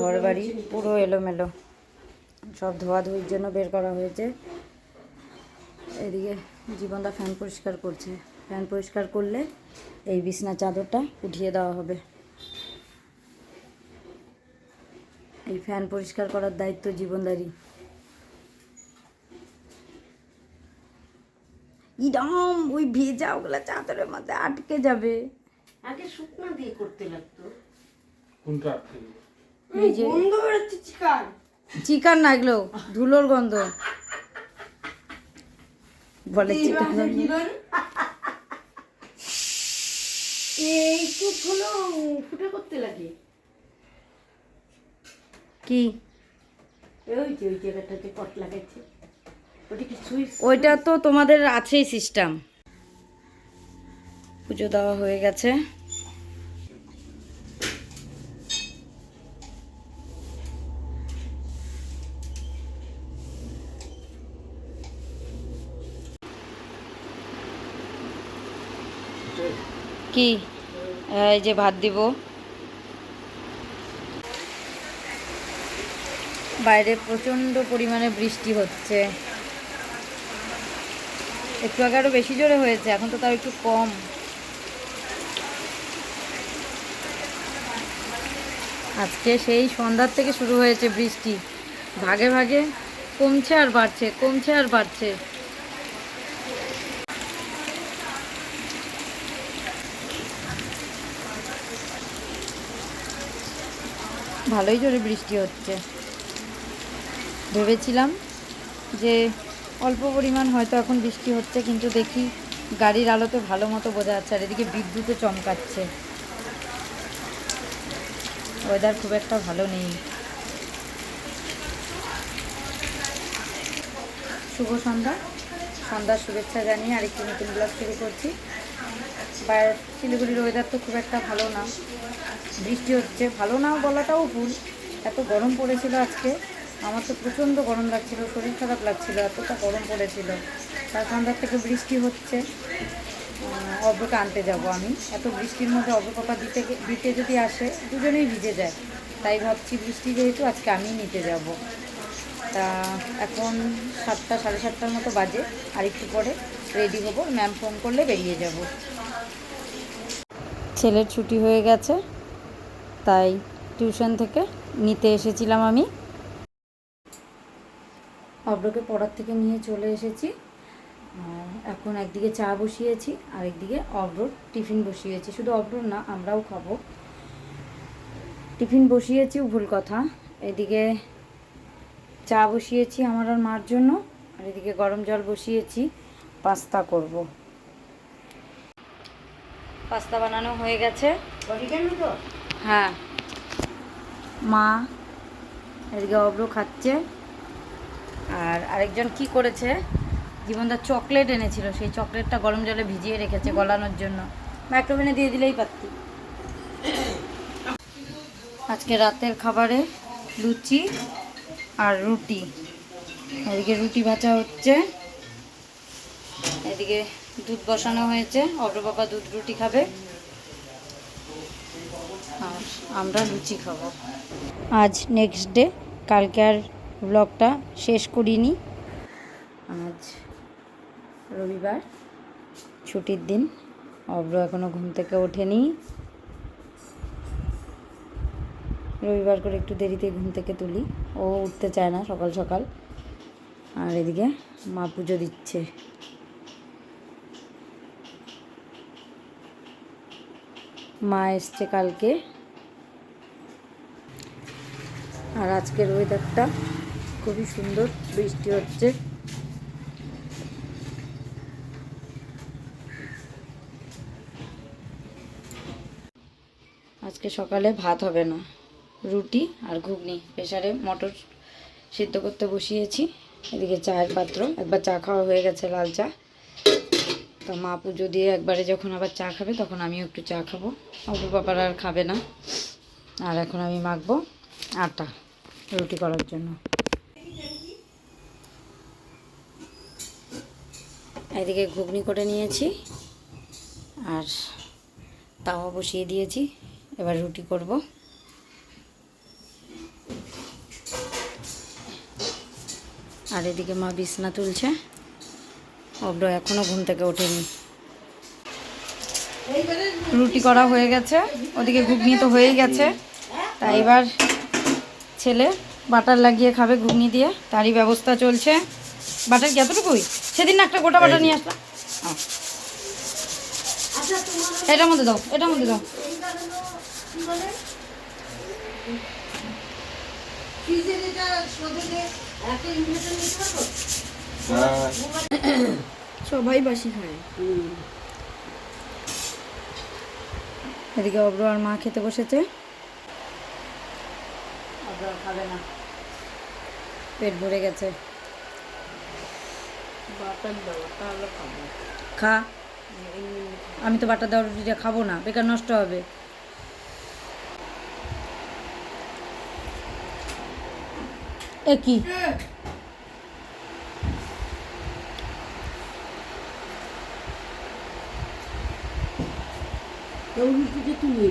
ঘর বাড়ি পুরো এলোমেলো। সব ধোয়াধুয়ির জন্য বের করা হয়েছে। এদিকে জীবনদা ফ্যান পরিষ্কার করছে। ফ্যান পরিষ্কার করলে এই বিছনা চাদরটা উঠিয়ে দেওয়া হবে। এই ফ্যান পরিষ্কার করার দায়িত্ব জীবনদারি ইডাম ওই ভেজা ওগুলা চাদরের মধ্যে আটকে যাবে। আগে শুকনো দিয়ে করতে লাগতো। কোনটা? আটকে গেল? গন্ধ বেরোচ্ছে চিকার। চিকান না এগুলো ধুলোর গন্ধ। বলে এই করতে লাগে। কি? ওই যে ওই জায়গাটাতে কট লাগাইছে ওটা কি সুইচ? ওইটা তো তোমাদের আছেই সিস্টেম পুজো দেওয়া হয়ে গেছে। কি? এই যে ভাত দিব। বাইরে প্রচণ্ড পরিমাণে বৃষ্টি হচ্ছে। একটু আগে আরও বেশি জোরে হয়েছে, এখন তো তাও একটু কম। আজকে সেই সন্ধ্যার থেকে শুরু হয়েছে বৃষ্টি। ভাগে ভাগে কমছে আর বাড়ছে, কমছে আর বাড়ছে। ভালোই জোরে বৃষ্টি হচ্ছে। ভেবেছিলাম যে অল্প পরিমাণ হয়তো এখন বৃষ্টি হচ্ছে, কিন্তু দেখি গাড়ির আলোতে ভালো মতো বোঝা যাচ্ছে, আর এদিকে বিদ্যুৎও চমকাচ্ছে। ওয়েদার খুব একটা ভালো নেই। শুভ সন্ধ্যা। সন্ধ্যার শুভেচ্ছা জানিয়ে আরেকটি নতুন ব্লগ শুরু করছি। বাইরে শিলিগুড়ির ওয়েদার তো খুব একটা ভালো না। বৃষ্টি হচ্ছে। ভালো না বলাটাও ভুল। এত গরম পড়েছিল আজকে। আমার তো প্রচণ্ড গরম লাগছিল শরীর খারাপ লাগছিল এতটা গরম পড়েছিল। তার সন্ধ্যার থেকে বৃষ্টি হচ্ছে। আহ, আনতে যাব আমি। এত বৃষ্টির মধ্যে অভ্রপাপা দিতে দিতে যদি আসে দুজনেই ভিজে যায়। তাই ভাবছি বৃষ্টি যেহেতু আজকে আমি নিতে যাব। তা এখন সাতটা সাড়ে সাতটার মতো বাজে। আর একটু পরে রেডি হব। ম্যাম ফোন করলে বেরিয়ে যাব। ছেলের ছুটি হয়ে গেছে। তাই টিউশন থেকে নিতে এসেছিলাম আমি। অব্রকে পড়ার থেকে নিয়ে চলে এসেছি। এখন একদিকে চা বসিয়েছি আর একদিকে অব্রর টিফিন বসিয়েছি। শুধু অব্রর না, আমরাও খাব। টিফিন বসিয়েছি, ভুল কথা। এদিকে চা বসিয়েছি আমার আর মার জন্য, আর এদিকে গরম জল বসিয়েছি, পাস্তা করব। পাস্তা বানানো হয়ে গেছে। হ্যাঁ। মা এদিকে অব্র খাচ্ছে। আর আরেকজন কি করেছে? জীবনদার চকলেট এনেছিল, সেই চকলেটটা গরম জলে ভিজিয়ে রেখেছে গলানোর জন্য। মাইক্রোওভেনে দিয়ে দিলেই পারতি। আজকে রাতের খাবারে লুচি আর রুটি। এদিকে রুটি ভাজা হচ্ছে। এদিকে দুধ বসানো হয়েছে। অগ্র বাবা দুধ রুটি খাবে। আমরা লুচি খাব। আজ নেক্সট ডে কালকে আর ব্লগটা শেষ করিনি। আজ রবিবার, ছুটির দিন। অব্র এখনও ঘুম থেকে ওঠেনি। রবিবার করে একটু দেরিতে ঘুম থেকে তুলি। ও উঠতে চায় না সকাল সকাল। আর এদিকে মা পুজো দিচ্ছে। মা এসছে কালকে। আর আজকের ওয়েদারটা খুবই সুন্দর, বৃষ্টি হচ্ছে। আজকে সকালে ভাত হবে না, রুটি আর ঘুগনি। প্রেসারে মটর সিদ্ধ করতে বসিয়েছি, এদিকে চায়ের পাত্র। একবার চা খাওয়া হয়ে গেছে লাল চা। তা মা পুজো দিয়ে একবারে যখন আবার চা খাবে, তখন আমিও একটু চা খাব। অপু বাবার আর খাবে না। আর এখন আমি মাখবো আটা। রুটি করার জন্য। এদিকে ঘুগনি করে নিয়েছি, আর তাওয়া বসিয়ে দিয়েছি। এবার রুটি করব। আর এদিকে মা বিছনা তুলছে। অব্র এখনও ঘুম থেকে ওঠেনি। রুটি করা হয়ে গেছে। ওদিকে ঘুগনি তো হয়েই গেছে। তাই এবার ছেলে বাটার লাগিয়ে খাবে ঘুগনি দিয়ে তারই ব্যবস্থা চলছে। বাটার কি এতটুকুই? সেদিন না একটা গোটা বাটার নিয়ে আসলাম। এটার মধ্যে দাও এটার মধ্যে দাও। সবাই বাসি খায়। এদিকে অব্র আর মা খেতে বসেছে। খাবে না। পেট ভরে গেছে। বাটার খা। আমি তো বাটা দেওয়ার রুটিটা খাব না বেকার নষ্ট হবে। এ কি? রুটিতে তুলে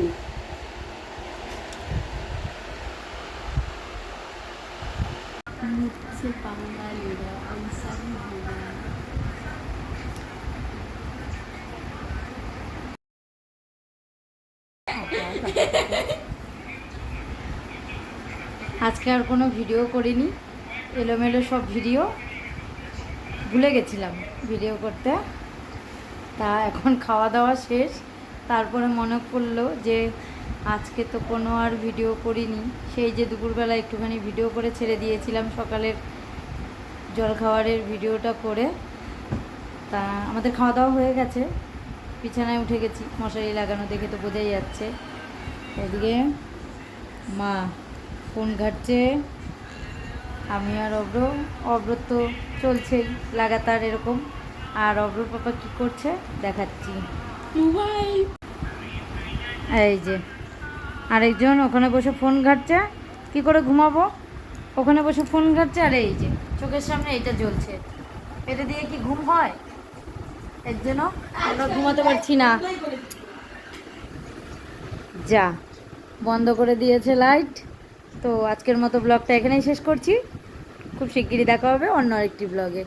আজকে আর কোনো ভিডিও করিনি। এলোমেলো সব ভিডিও। ভুলে গেছিলাম ভিডিও করতে। তা এখন খাওয়া দাওয়া শেষ। তারপরে মনে পড়ল যে আজকে তো কোনো আর ভিডিও করিনি। সেই যে দুপুরবেলা একটুখানি ভিডিও করে ছেড়ে দিয়েছিলাম সকালের জলখাবারের ভিডিওটা করে। তা আমাদের খাওয়া দাওয়া হয়ে গেছে। বিছানায় উঠে গেছি। মশারি লাগানো দেখে তো বোঝাই যাচ্ছে। এদিকে মা ফোন ঘাটছে। আমি আর অব্র অব্র তো চলছেই, লাগাতার এরকম। আর অব্রর পাপা কি করছে? দেখাচ্ছি। মোবাইল এই যে, আরেকজন ওখানে বসে ফোন ঘাটছে। কি করে ঘুমাবো? ওখানে বসে ফোন ঘাটছে, আর এই যে, চোখের সামনে এটা জ্বলছে। এটা দিয়ে কি ঘুম হয়? এর জন্য আমরা ঘুমাতে পারছি না। যা, বন্ধ করে দিয়েছে লাইট। তো আজকের মতো ব্লগটা এখানেই শেষ করছি। খুব শিগগিরই দেখা হবে অন্য আরেকটি ব্লগে।